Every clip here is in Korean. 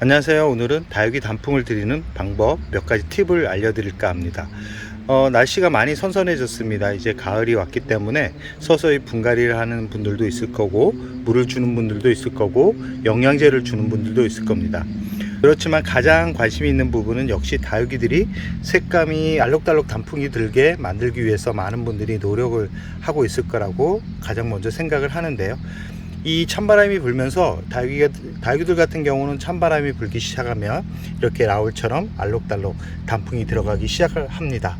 안녕하세요. 오늘은 다육이 단풍을 드리는 방법 몇 가지 팁을 알려드릴까 합니다. 어, 날씨가 많이 선선해졌습니다. 이제 가을이 왔기 때문에 서서히 분갈이를 하는 분들도 있을 거고, 물을 주는 분들도 있을 거고, 영양제를 주는 분들도 있을 겁니다. 그렇지만 가장 관심이 있는 부분은 역시 다육이들이 색감이 알록달록 단풍이 들게 만들기 위해서 많은 분들이 노력을 하고 있을 거라고 가장 먼저 생각을 하는데요. 이 찬바람이 불면서 다육이가, 다육이들 같은 경우는 찬바람이 불기 시작하면 이렇게 라울처럼 알록달록 단풍이 들어가기 시작을 합니다.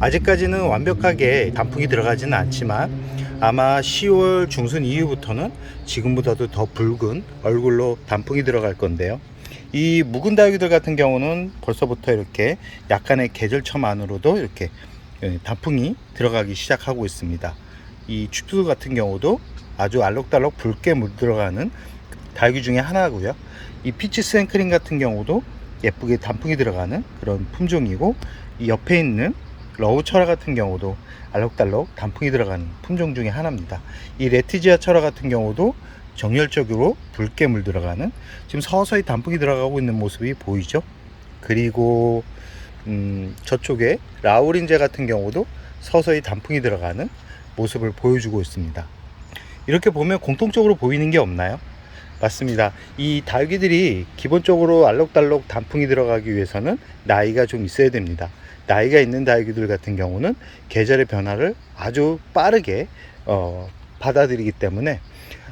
아직까지는 완벽하게 단풍이 들어가지는 않지만 아마 10월 중순 이후부터는 지금보다도 더 붉은 얼굴로 단풍이 들어갈 건데요. 이 묵은 다육이들 같은 경우는 벌써부터 이렇게 약간의 계절첨 안으로도 이렇게 예, 단풍이 들어가기 시작하고 있습니다. 이 축두 같은 경우도 아주 알록달록 붉게 물들어가는 다육이 중에 하나고요. 이 피치 스앤크림 같은 경우도 예쁘게 단풍이 들어가는 그런 품종이고 이 옆에 있는 러우 철화 같은 경우도 알록달록 단풍이 들어가는 품종 중에 하나입니다. 이 레티지아 철화 같은 경우도 정열적으로 붉게 물들어가는 지금 서서히 단풍이 들어가고 있는 모습이 보이죠. 그리고 음, 저쪽에 라우린제 같은 경우도 서서히 단풍이 들어가는 모습을 보여주고 있습니다. 이렇게 보면 공통적으로 보이는 게 없나요? 맞습니다. 이 다육이들이 기본적으로 알록달록 단풍이 들어가기 위해서는 나이가 좀 있어야 됩니다. 나이가 있는 다육이들 같은 경우는 계절의 변화를 아주 빠르게 어, 받아들이기 때문에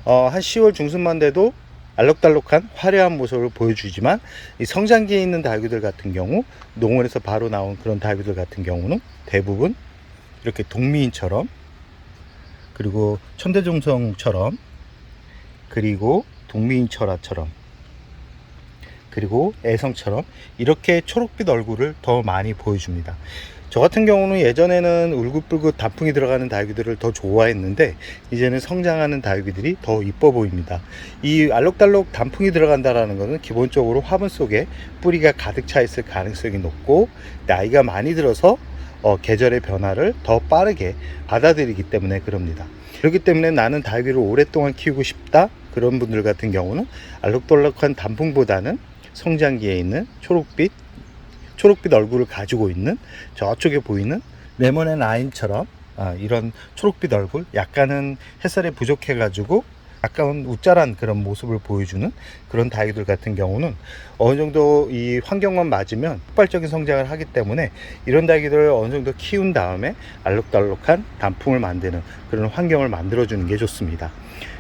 어, 한 10월 중순만 돼도 알록달록한 화려한 모습을 보여주지만 이 성장기에 있는 다육이들 같은 경우 농원에서 바로 나온 그런 다육이들 같은 경우는 대부분 이렇게 동미인처럼 그리고 천대종성처럼 그리고 동미인철화처럼 그리고 애성처럼 이렇게 초록빛 얼굴을 더 많이 보여줍니다. 저 같은 경우는 예전에는 울긋불긋 단풍이 들어가는 다육이들을 더 좋아했는데 이제는 성장하는 다육이들이 더 이뻐 보입니다. 이 알록달록 단풍이 들어간다라는 것은 기본적으로 화분 속에 뿌리가 가득 차 있을 가능성이 높고 나이가 많이 들어서 어, 계절의 변화를 더 빠르게 받아들이기 때문에 그럽니다. 그렇기 때문에 나는 다육이를 오랫동안 키우고 싶다 그런 분들 같은 경우는 알록달록한 단풍보다는 성장기에 있는 초록빛 초록빛 얼굴을 가지고 있는 저쪽에 보이는 레몬 라인처럼 아, 이런 초록빛 얼굴 약간은 햇살이 부족해 가지고 약간 우짜란 그런 모습을 보여주는 그런 다육이들 같은 경우는 어느 정도 이 환경만 맞으면 폭발적인 성장을 하기 때문에 이런 다육이들을 어느 정도 키운 다음에 알록달록한 단풍을 만드는 그런 환경을 만들어 주는 게 좋습니다.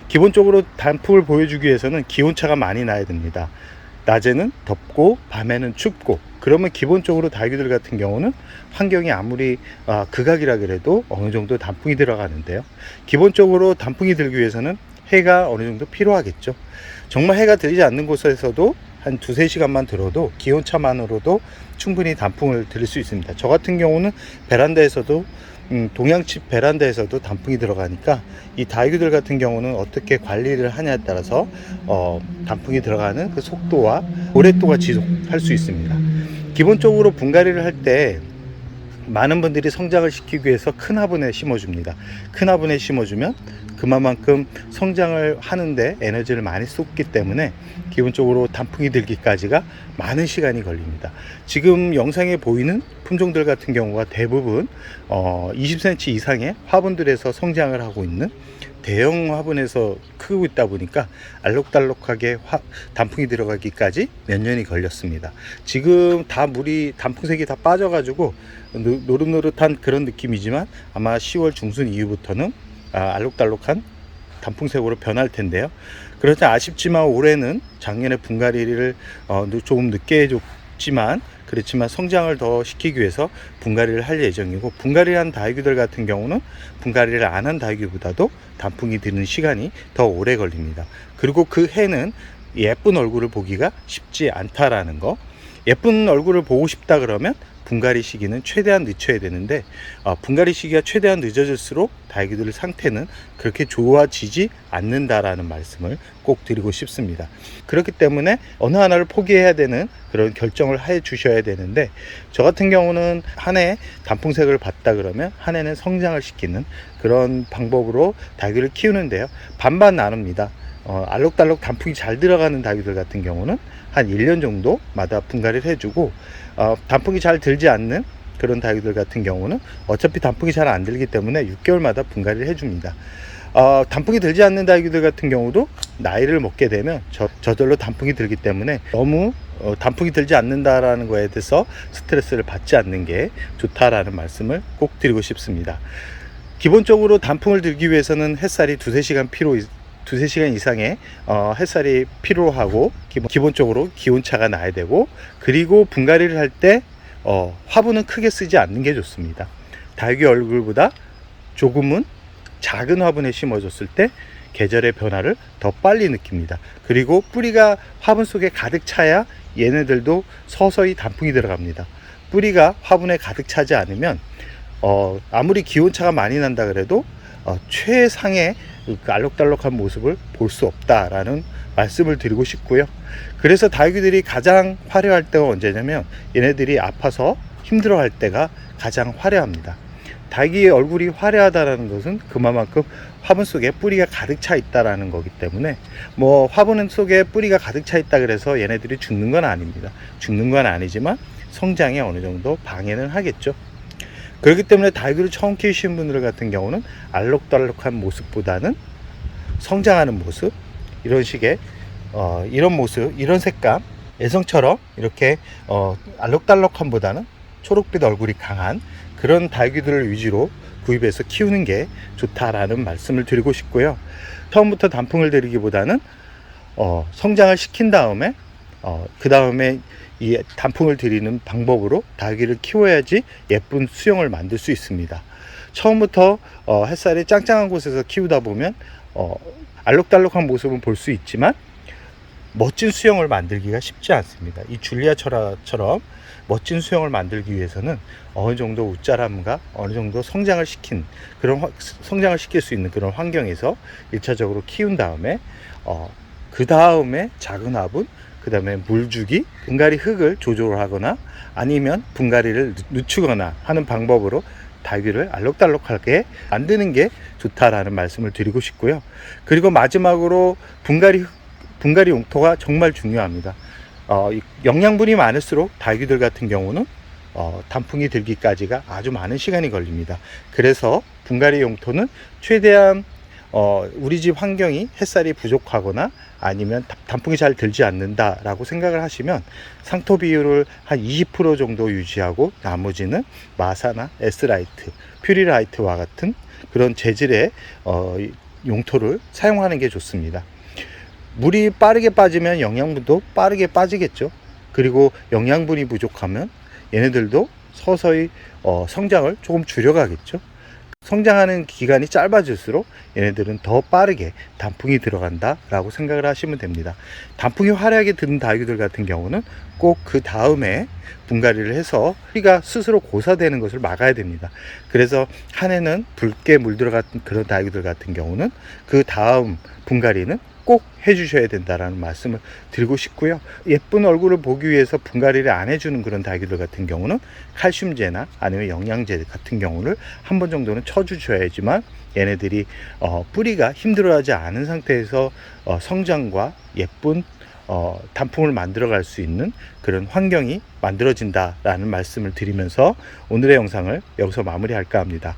기본적으로 단풍을 보여주기 위해서는 기온차가 많이 나야 됩니다. 낮에는 덥고 밤에는 춥고 그러면 기본적으로 다육이들 같은 경우는 환경이 아무리 아, 극악이라 그래도 어느 정도 단풍이 들어가는데요. 기본적으로 단풍이 들기 위해서는 해가 어느 정도 필요하겠죠. 정말 해가 들지 않는 곳에서도 한 두세 시간만 들어도 기온차만으로도 충분히 단풍을 들을 수 있습니다. 저 같은 경우는 베란다에서도 음, 동양칩 베란다에서도 단풍이 들어가니까 이 다육이들 같은 경우는 어떻게 관리를 하냐에 따라서 어, 단풍이 들어가는 그 속도와 오랫동안 지속할 수 있습니다. 기본적으로 분갈이를 할때 많은 분들이 성장을 시키기 위해서 큰 화분에 심어줍니다. 큰 화분에 심어주면 그만큼 성장을 하는데 에너지를 많이 쏟기 때문에 기본적으로 단풍이 들기까지가 많은 시간이 걸립니다. 지금 영상에 보이는 품종들 같은 경우가 대부분 어, 20cm 이상의 화분들에서 성장을 하고 있는 대형 화분에서 크고 있다 보니까 알록달록하게 화, 단풍이 들어가기까지 몇 년이 걸렸습니다. 지금 다 물이 단풍색이 다 빠져가지고 노- 노릇노릇한 그런 느낌이지만 아마 10월 중순 이후부터는 아, 알록달록한 단풍색으로 변할 텐데요. 그렇지 아쉽지만 올해는 작년에 분갈이를 어, 늦- 조금 늦게 해줬지만 그렇지만 성장을 더 시키기 위해서 분갈이를 할 예정이고 분갈이를 한 다육이들 같은 경우는 분갈이를 안 한 다육이보다도 단풍이 드는 시간이 더 오래 걸립니다. 그리고 그 해는 예쁜 얼굴을 보기가 쉽지 않다라는 거. 예쁜 얼굴을 보고 싶다 그러면 분갈이 시기는 최대한 늦춰야 되는데 어, 분갈이 시기가 최대한 늦어질수록 다육이들 상태는 그렇게 좋아지지 않는다라는 말씀을 꼭 드리고 싶습니다. 그렇기 때문에 어느 하나를 포기해야 되는 그런 결정을 해 주셔야 되는데 저 같은 경우는 한 해 단풍색을 봤다 그러면 한 해는 성장을 시키는 그런 방법으로 다육이를 키우는데요. 반반 나눕니다. 어, 알록달록 단풍이 잘 들어가는 다육이들 같은 경우는 한 1년 정도마다 분갈이를 해주고 어, 단풍이 잘 들지 않는 그런 다육이들 같은 경우는 어차피 단풍이 잘 안 들기 때문에 6개월마다 분갈이를 해줍니다. 어, 단풍이 들지 않는 다육이들 같은 경우도 나이를 먹게 되면 저, 저절로 단풍이 들기 때문에 너무 어, 단풍이 들지 않는다라는 거에 대해서 스트레스를 받지 않는 게 좋다라는 말씀을 꼭 드리고 싶습니다. 기본적으로 단풍을 들기 위해서는 햇살이 두세 시간 필요 두세 시간 이상의 어, 햇살이 필요하고 기본, 기본 적으로 기온차가 나야 되고 그리고 분갈이를 할때 어, 화분은 크게 쓰지 않는 게 좋습니다. 닭이 얼굴보다 조금은 작은 화분에 심어줬을 때 계절의 변화를 더 빨리 느낍니다. 그리고 뿌리가 화분 속에 가득 차야 얘네들도 서서히 단풍이 들어갑니다. 뿌리가 화분에 가득 차지 않으면 어, 아무리 기온차가 많이 난다 그래도 어, 최상의 그 알록달록한 모습을 볼 수 없다라는 말씀을 드리고 싶고요. 그래서 다육이들이 가장 화려할 때가 언제냐면 얘네들이 아파서 힘들어할 때가 가장 화려합니다. 닭의 얼굴이 화려하다라는 것은 그만큼 화분 속에 뿌리가 가득 차 있다라는 거기 때문에 뭐 화분 속에 뿌리가 가득 차 있다 그래서 얘네들이 죽는 건 아닙니다. 죽는 건 아니지만 성장에 어느 정도 방해는 하겠죠. 그렇기 때문에 닭을 처음 키우시는 분들 같은 경우는 알록달록한 모습보다는 성장하는 모습 이런 식의 어, 이런 모습 이런 색감 애성처럼 이렇게 어, 알록달록함보다는 초록빛 얼굴이 강한 그런 닭귀들을 위주로 구입해서 키우는 게 좋다라는 말씀을 드리고 싶고요. 처음부터 단풍을 들이기보다는 어, 성장을 시킨 다음에 어, 그 다음에 이 단풍을 들이는 방법으로 닭귀를 키워야지 예쁜 수영을 만들 수 있습니다. 처음부터 어, 햇살이 짱짱한 곳에서 키우다 보면 어, 알록달록한 모습은 볼 수 있지만 멋진 수영을 만들기가 쉽지 않습니다. 이 줄리아처럼 멋진 수영을 만들기 위해서는 어느 정도 웃자람과 어느 정도 성장을 시킨 그런 화- 성장을 시킬 수 있는 그런 환경에서 일차적으로 키운 다음에 어, 그 다음에 작은 화분 그 다음에 물 주기 분갈이 흙을 조절하거나 아니면 분갈이를 늦- 늦추거나 하는 방법으로 다육이를 알록달록하게 만드는 게 좋다라는 말씀을 드리고 싶고요. 그리고 마지막으로 분갈이 흙- 분갈이 용토가 정말 중요합니다. 어, 이 영양분이 많을수록 다육이들 같은 경우는 어, 단풍이 들기까지가 아주 많은 시간이 걸립니다. 그래서 분갈이 용토는 최대한 어, 우리 집 환경이 햇살이 부족하거나 아니면 다- 단풍이 잘 들지 않는다라고 생각을 하시면 상토 비율을 한 20% 정도 유지하고 나머지는 마사나 에스라이트, 퓨리라이트와 같은 그런 재질의 어, 이 용토를 사용하는 게 좋습니다. 물이 빠르게 빠지면 영양분도 빠르게 빠지겠죠. 그리고 영양분이 부족하면 얘네들도 서서히 어, 성장을 조금 줄여가겠죠. 성장하는 기간이 짧아질수록 얘네들은 더 빠르게 단풍이 들어간다 라고 생각을 하시면 됩니다. 단풍이 화려하게 드는 다육이들 같은 경우는 꼭 그 다음에 분갈이를 해서 뿌리가 스스로 고사되는 것을 막아야 됩니다. 그래서 한 해는 붉게 물들어간 그런 다육이들 같은 경우는 그 다음 분갈이는 꼭 해주셔야 된다라는 말씀을 드리고 싶고요. 예쁜 얼굴을 보기 위해서 분갈이를 안 해주는 그런 다육이들 같은 경우는 칼슘제나 아니면 영양제 같은 경우를 한 번 정도는 쳐주셔야지만 얘네들이 어, 뿌리가 힘들어하지 않은 상태에서 어, 성장과 예쁜 어, 단풍을 만들어갈 수 있는 그런 환경이 만들어진다라는 말씀을 드리면서 오늘의 영상을 여기서 마무리할까 합니다.